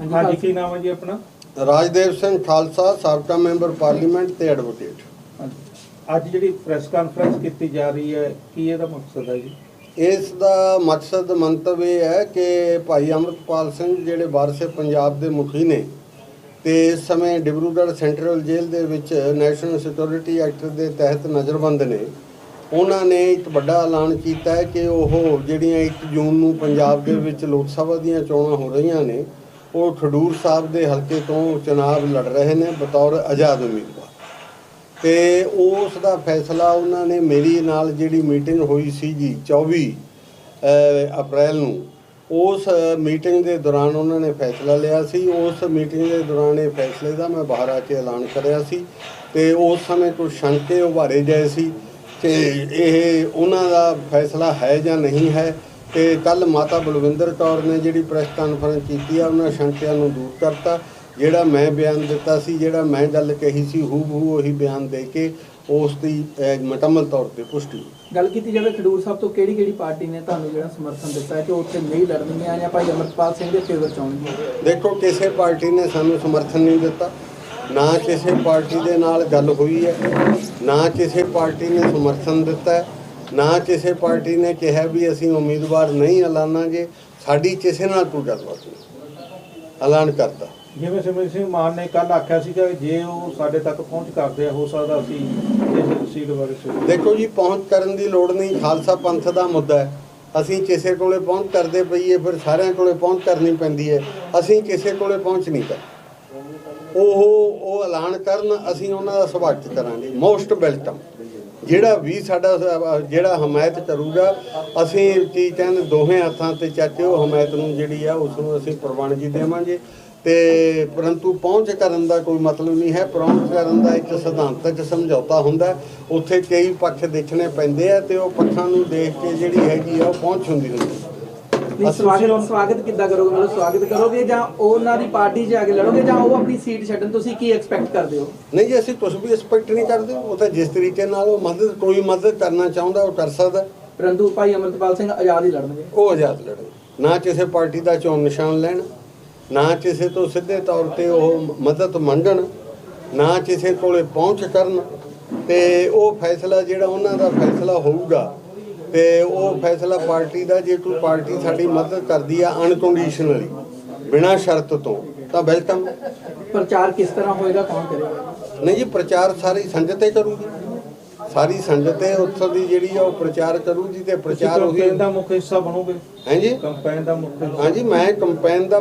ਹਾਂਜੀ ਕੀ ਨਾਮ ਹੈ ਜੀ ਆਪਣਾ? ਰਾਜਦੇਵ ਸਿੰਘ ਖਾਲਸਾ ਸਾਬਕਾ ਮੈਂਬਰ ਪਾਰਲੀਮੈਂਟ ਤੇ ਐਡਵੋਕੇਟ। ਅੱਜ ਜਿਹੜੀ ਪ੍ਰੈਸ ਕਾਨਫਰੰਸ ਕੀਤੀ ਜਾ ਰਹੀ ਹੈ ਕੀ ਇਹਦਾ ਮਕਸਦ ਹੈ ਜੀ? ਇਸ ਦਾ ਮਕਸਦ ਮੰਤਵ ਇਹ ਹੈ ਕਿ ਭਾਈ ਅਮਰਪਾਲ ਸਿੰਘ ਜਿਹੜੇ ਵਾਰਸੇ ਪੰਜਾਬ ਦੇ ਮੁਖੀ ਨੇ ਤੇ ਇਸ ਸਮੇਂ ਡਿਬਰੂਗੜ੍ਹ ਸੈਂਟਰਲ ਜੇਲ੍ਹ ਦੇ ਵਿੱਚ ਨੈਸ਼ਨਲ ਸਿਕਿਉਰਿਟੀ ਐਕਟ ਦੇ ਤਹਿਤ ਨਜ਼ਰਬੰਦ ਨੇ। ਉਹਨਾਂ ਨੇ ਇੱਕ ਵੱਡਾ ਐਲਾਨ ਕੀਤਾ ਹੈ ਕਿ ਉਹ ਜਿਹੜੀਆਂ 1 ਜੂਨ ਨੂੰ ਪੰਜਾਬ ਦੇ ਵਿੱਚ ਲੋਕ ਸਭਾ ਦੀਆਂ ਚੋਣਾਂ ਹੋ ਰਹੀਆਂ ਨੇ ਉਹ ਖਡੂਰ ਸਾਹਿਬ ਦੇ ਹਲਕੇ ਤੋਂ ਚੁਣਾਵ ਲੜ ਰਹੇ ਨੇ ਬਤੌਰ ਆਜ਼ਾਦ ਉਮੀਦਵਾਰ। ਤੇ ਉਸ ਦਾ ਫੈਸਲਾ ਉਹਨਾਂ ਨੇ ਮੇਰੀ ਨਾਲ ਜਿਹੜੀ ਮੀਟਿੰਗ ਹੋਈ ਸੀ ਜੀ 24 ਅਪ੍ਰੈਲ ਨੂੰ, ਉਸ ਮੀਟਿੰਗ ਦੇ ਦੌਰਾਨ ਉਹਨਾਂ ਨੇ ਫੈਸਲਾ ਲਿਆ ਸੀ। ਉਸ ਮੀਟਿੰਗ ਦੇ ਦੌਰਾਨ ਇਹ ਫੈਸਲੇ ਦਾ ਮੈਂ ਬਾਹਰ ਆ ਕੇ ਐਲਾਨ ਕਰਿਆ ਸੀ ਤੇ ਉਸ ਸਮੇਂ ਕੁਝ ਸ਼ੰਕੇ ਉਭਾਰੇ ਗਏ ਸੀ ਕਿ ਇਹ ਉਹਨਾਂ ਦਾ ਫੈਸਲਾ ਹੈ ਜਾਂ ਨਹੀਂ ਹੈ। ਤੇ ਕੱਲ ਮਾਤਾ ਬਲਵਿੰਦਰ ਕੌਰ ਨੇ ਜਿਹੜੀ ਪ੍ਰੈਸ ਕਾਨਫਰੰਸ ਕੀਤੀ ਆ ਉਹਨਾਂ ਸ਼ੰਕਿਆਂ ਨੂੰ ਦੂਰ ਕਰਤਾ। ਜਿਹੜਾ ਮੈਂ ਬਿਆਨ ਦਿੱਤਾ ਸੀ ਜਿਹੜਾ ਮੈਂ ਗੱਲ ਕਹੀ ਸੀ ਹੂ ਹੂ ਉਹੀ ਬਿਆਨ ਦੇ ਕੇ ਉਸ ਦੀ ਅਹ, ਮੁਕੰਮਲ ਤੌਰ ਤੇ ਪੁਸ਼ਟੀ। ਗੱਲ ਕੀਤੀ ਜਾਵੇ ਖਡੂਰ ਸਾਹਿਬ ਤੋਂ ਕਿਹੜੀ ਕਿਹੜੀ ਪਾਰਟੀ ਨੇ ਤੁਹਾਨੂੰ ਜਿਹੜਾ ਸਮਰਥਨ ਦਿੱਤਾ ਹੈ ਕਿ ਉੱਥੇ ਨਹੀਂ ਲੜਨਗੀਆਂ ਜਾਂ ਭਾਈ ਅਮਰਪਾਲ ਸਿੰਘ ਦੇ ਫੇਵਰ ਚ ਆਉਣਗੀਆਂ? ਦੇਖੋ ਕਿਸੇ ਪਾਰਟੀ ਨੇ ਸਾਨੂੰ ਸਮਰਥਨ ਨਹੀਂ ਦਿੱਤਾ। ਨਾ ਕਿਸੇ ਪਾਰਟੀ ਦੇ ਨਾਲ ਗੱਲ ਹੋਈ ਹੈ। ਨਾ ਕਿਸੇ ਪਾਰਟੀ ਨੇ ਸਮਰਥਨ ਦਿੱਤਾ ਹੈ। ਨਾ ਕਿਸੇ ਪਾਰਟੀ ਨੇ ਕਿਹਾ ਵੀ ਅਸੀਂ ਉਮੀਦਵਾਰ ਨਹੀਂ ਐਲਾਨਾਂਗੇ ਸਾਡੀ ਕਿਸੇ ਨਾਲ ਕੋਈ ਗੱਲਬਾਤ ਨਹੀਂ। ਐਲਾਨ ਕਰਤਾ। ਜਿਵੇਂ ਸਿਮਰਨ ਸਿੰਘ ਮਾਨ ਨੇ ਕੱਲ ਆਖਿਆ ਸੀ ਕਿ ਜੇ ਉਹ ਸਾਡੇ ਤੱਕ ਪਹੁੰਚ ਕਰਦੇ ਆ ਹੋ ਸਕਦਾ ਅਸੀਂ ਇਸ ਸੀਟ ਬਾਰੇ ਸੋਚੀਏ। ਦੇਖੋ ਜੀ ਪਹੁੰਚ ਕਰਨ ਦੀ ਲੋੜ ਨਹੀਂ ਖਾਲਸਾ ਪੰਥ ਦਾ ਮੁੱਦਾ ਹੈ। ਅਸੀਂ ਕਿਸੇ ਕੋਲੇ ਪਹੁੰਚ ਕਰਦੇ ਪਈਏ ਫਿਰ ਸਾਰਿਆਂ ਕੋਲੇ ਪਹੁੰਚ ਕਰਨੀ ਪੈਂਦੀ ਹੈ। ਅਸੀਂ ਕਿਸੇ ਕੋਲੇ ਪਹੁੰਚ ਨਹੀਂ ਕਰ ਉਹ ਉਹ ਐਲਾਨ ਕਰਨ ਅਸੀਂ ਉਹਨਾਂ ਦਾ ਸਵਾਗਤ ਕਰਾਂਗੇ ਮੋਸਟ ਵੈਲਕਮ। ਜਿਹੜਾ ਵੀ ਸਾਡਾ, ਜਿਹੜਾ ਹਮਾਇਤ ਕਰੂਗਾ, ਅਸੀਂ ਕੀ ਕਹਿੰਦੇ, ਦੋਹੇ ਹੱਥਾਂ ਤੇ ਚਾਚੇ ਉਹ ਹਮਾਇਤ ਨੂੰ ਜਿਹੜੀ ਆ, ਉਸ ਨੂੰ ਅਸੀਂ ਪ੍ਰਵਾਨਗੀ ਦੇਵਾਂਗੇ। ਤੇ ਪਰੰਤੂ ਪਹੁੰਚ ਕਰਨ ਦਾ ਕੋਈ ਮਤਲਬ ਨਹੀਂ ਹੈ। ਪਹੁੰਚ ਕਰਨ ਦਾ ਇੱਕ ਸਿਧਾਂਤਕ ਸਮਝੌਤਾ ਹੁੰਦਾ ਉੱਥੇ ਕਈ ਪੱਖ ਦੇਖਣੇ ਪੈਂਦੇ ਆ ਤੇ ਉਹ ਪੱਖਾਂ ਨੂੰ ਦੇਖ ਕੇ ਜਿਹੜੀ ਹੈਗੀ ਆ, ਉਹ ਪਹੁੰਚ ਹੁੰਦੀ ਹੁੰਦੀ ਹੈ। ਨਹੀਂ ਸਵਾਗਤ ਸਵਾਗਤ ਕਿੱਦਾਂ ਕਰੋਗੇ? ਮਤਲਬ ਸਵਾਗਤ ਕਰੋਗੇ ਜਾਂ ਉਹਨਾਂ ਦੀ ਪਾਰਟੀ 'ਚ ਆ ਕੇ ਲੜੋਗੇ ਜਾਂ ਉਹ ਆਪਣੀ ਸੀਟ ਛੱਡਣ? ਤੁਸੀਂ ਕੀ ਐਕਸਪੈਕਟ ਕਰਦੇ ਹੋ? ਨਹੀਂ ਜੀ ਅਸੀਂ ਕੁਝ ਵੀ ਐਕਸਪੈਕਟ ਨਹੀਂ ਕਰਦੇ। ਉਹ ਤਾਂ ਜਿਸ ਤਰੀਕੇ ਨਾਲ ਉਹ ਮਦਦ ਕੋਈ ਮਦਦ ਕਰਨਾ ਚਾਹੁੰਦਾ ਉਹ ਕਰ ਸਕਦਾ। ਪਰੰਤੂ ਭਾਈ ਅਮਰਪਾਲ ਸਿੰਘ ਆਜ਼ਾਦ ਹੀ ਲੜਨਗੇ। ਉਹ ਆਜ਼ਾਦ ਲੜਨ ਨਾ ਕਿਸੇ ਪਾਰਟੀ ਦਾ ਚੋਣ ਨਿਸ਼ਾਨ ਲੈਣ ਨਾ ਕਿਸੇ ਤੋਂ ਸਿੱਧੇ ਤੌਰ ਤੇ ਉਹ ਮਦਦ ਮੰਗਣ ਨਾ ਕਿਸੇ ਕੋਲੇ ਪਹੁੰਚ ਕਰਨ। ਤੇ ਉਹ ਫੈਸਲਾ ਜਿਹੜਾ ਉਹਨਾਂ ਦਾ ਫੈਸਲਾ ਹੋਊਗਾ ਤੇ ਉਹ ਫੈਸਲਾ ਪਾਰਟੀ ਦਾ ਜੇ ਕੋਈ ਪਾਰਟੀ ਸਾਡੀ ਮਦਦ ਕਰਦੀ ਆ ਅਨਕੰਡੀਸ਼ਨਲੀ ਬਿਨਾਂ ਸ਼ਰਤ ਤੋਂ ਤਾਂ ਵੈਲਕਮ। ਪ੍ਰਚਾਰ ਕਿਸ ਤਰ੍ਹਾਂ ਹੋਏਗਾ ਕੌਣ ਕਰੇਗਾ? ਨਹੀਂ ਜੀ ਪ੍ਰਚਾਰ ਸਾਰੀ ਸੰਗਤੇ ਕਰੂਗੀ। ਸਾਰੀ ਸੰਗਤੇ ਉੱਥੋਂ ਦੀ ਜਿਹੜੀ ਆ ਉਹ ਪ੍ਰਚਾਰ ਕਰੂਗੀ ਤੇ ਪ੍ਰਚਾਰ ਉਹੀ ਕੰਪੇਨ ਦਾ ਮੁੱਖ ਹਿੱਸਾ ਬਣੋਗੇ। ਹੈ ਜੀ? ਕੰਪੇਨ ਦਾ ਮੁੱਖ ਹਾਂਜੀ ਮੈਂ ਕੰਪੇਨ ਦਾ